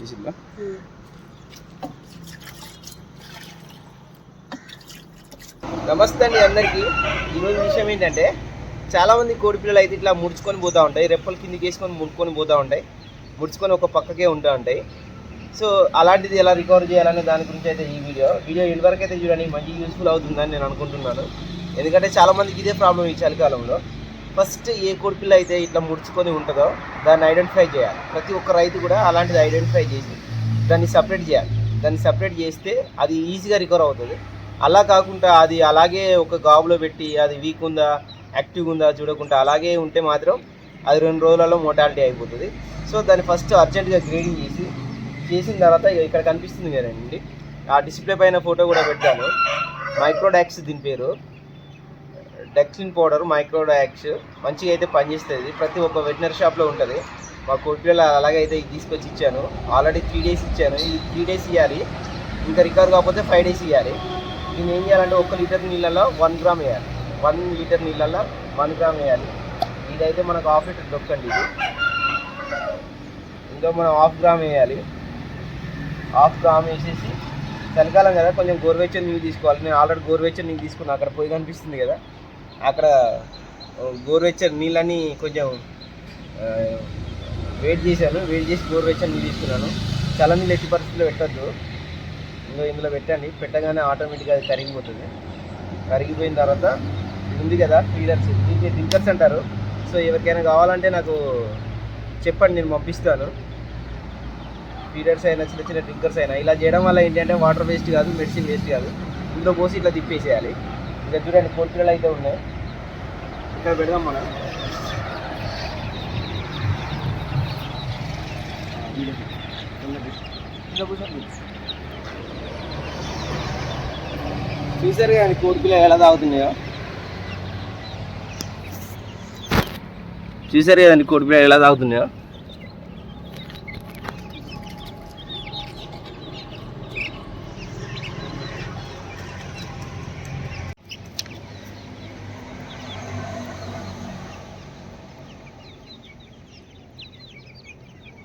తీసిందా నమస్తే అండి అందరికీ. ఈరోజు విషయం ఏంటంటే చాలామంది కోడి పిల్లలు అయితే ఇట్లా ముడుచుకొని పోతూ ఉంటాయి రెప్పలు కిందికి వేసుకొని ముడుకొని పోతూ ఉంటాయి ముడుచుకొని ఒక పక్కకే ఉంటూ ఉంటాయి. సో అలాంటిది ఎలా రికవర్ చేయాలనే దాని గురించి అయితే ఈ వీడియో. వీడియో ఇదివరకు అయితే చూడండి మంచి యూస్ఫుల్ అవుతుందని నేను అనుకుంటున్నాను. ఎందుకంటే చాలామందికి ఇదే ప్రాబ్లం ఈ చలికాలంలో. ఫస్ట్ ఏ కోడిపిల్ల అయితే ఇట్లా ముడుచుకొని ఉంటుందో దాన్ని ఐడెంటిఫై చేయాలి. ప్రతి ఒక్క రైతు కూడా అలాంటిది ఐడెంటిఫై చేసి దాన్ని సపరేట్ చేయాలి. దాన్ని సపరేట్ చేస్తే అది ఈజీగా రికవర్ అవుతుంది. అలా కాకుండా అది అలాగే ఒక గాబులో పెట్టి అది వీక్ ఉందా యాక్టివ్ ఉందా చూడకుండా అలాగే ఉంటే మాత్రం అది రెండు రోజులలో మోటాలిటీ అయిపోతుంది. సో దాన్ని ఫస్ట్ అర్జెంటుగా గ్రేడింగ్ చేసి చేసిన తర్వాత ఇక ఇక్కడ కనిపిస్తుంది కదండి. ఆ డిస్ప్లే పైన ఫోటో కూడా పెట్టాను. మైక్రోడాక్స్ దీని పేరు. డెక్సిన్ పౌడర్ మైక్రోడాక్స్ మంచిగా అయితే పనిచేస్తుంది. ప్రతి ఒక్క వెటనరీ షాప్లో ఉంటుంది. మా కొట్టులో అలాగే అయితే ఇది తీసుకొచ్చి ఇచ్చాను. ఆల్రెడీ త్రీ డేస్ ఇచ్చాను. ఈ త్రీ డేస్ ఇవ్వాలి ఇంకా రికవర్ కాకపోతే ఫైవ్ డేస్ ఇవ్వాలి దీన్ని ఏం చేయాలంటే ఒక్క లీటర్ నీళ్ళలో వన్ గ్రామ్ వేయాలి. వన్ లీటర్ నీళ్ళలో వన్ గ్రామ్ వేయాలి. ఇదైతే మనకు హాఫ్ లీటర్ దొక్కండి ఇది. ఇంకా మనం హాఫ్ గ్రామ్ వేయాలి. హాఫ్ గ్రామ్ వేసేసి చలికాలం కదా కొంచెం గోరువెచ్చని నీళ్ళు తీసుకోవాలి. నేను ఆల్రెడీ గోరువెచ్చని నీళ్ళు తీసుకున్నాను అక్కడ పొయ్యి కనిపిస్తుంది కదా. అక్కడ గోరువెచ్చని నీళ్ళని కొంచెం వెయిట్ చేశాను. వెయిట్ చేసి గోరువెచ్చని నీళ్ళు తీసుకున్నాను. చల్ల నీళ్ళు ఎట్టి పరిస్థితుల్లో పెట్టద్దు. ఇందులో ఇందులో పెట్టండి. పెట్టగానే ఆటోమేటిక్గా అది కరిగిపోతుంది. కరిగిపోయిన తర్వాత ఉంది కదా ఫీడర్స్ దీనికి థింకర్స్ అంటారు. సో ఎవరికైనా కావాలంటే నాకు చెప్పండి నేను పంపిస్తాను. ఫీడర్స్ అయినా చిన్న చిన్న డ్రింకర్స్ అయినా. ఇలా చేయడం వల్ల ఏంటంటే వాటర్ వేస్ట్ కాదు మెడిసిన్ వేస్ట్ కాదు. ఇందులో పోసి ఇట్లా తిప్పేసేయాలి. ఇంకా చూడండి పిల్లలు అయితే ఉన్నాయి. ఇక్కడ పెడదాం మనం. చూసారు కానీ పిల్లలు ఎలా తాగుతున్నాయో? చూసారు కదండి పిల్లలు ఎలా తాగుతున్నాయో?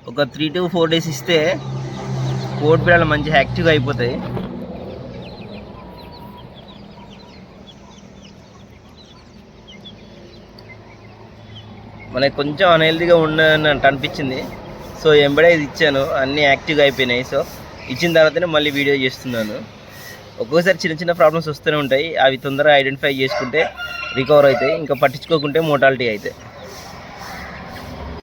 ఒక త్రీ టు ఫోర్ డేస్ ఇస్తే కోడి పిల్లలు మంచిగా యాక్టివ్గా అయిపోతాయి. మనకి కొంచెం అన్హెల్దీగా ఉండనట్టు అనిపించింది. సో ఎంబడే ఇది ఇచ్చాను. అన్నీ యాక్టివ్గా అయిపోయినాయి. సో ఇచ్చిన తర్వాతనే మళ్ళీ వీడియో చేస్తున్నాను. ఒక్కొక్కసారి చిన్న చిన్న ప్రాబ్లమ్స్ వస్తూనే ఉంటాయి. అవి తొందరగా ఐడెంటిఫై చేసుకుంటే రికవర్ అవుతాయి. ఇంకా పట్టించుకోకుంటే మోటాలిటీ అవుతాయి.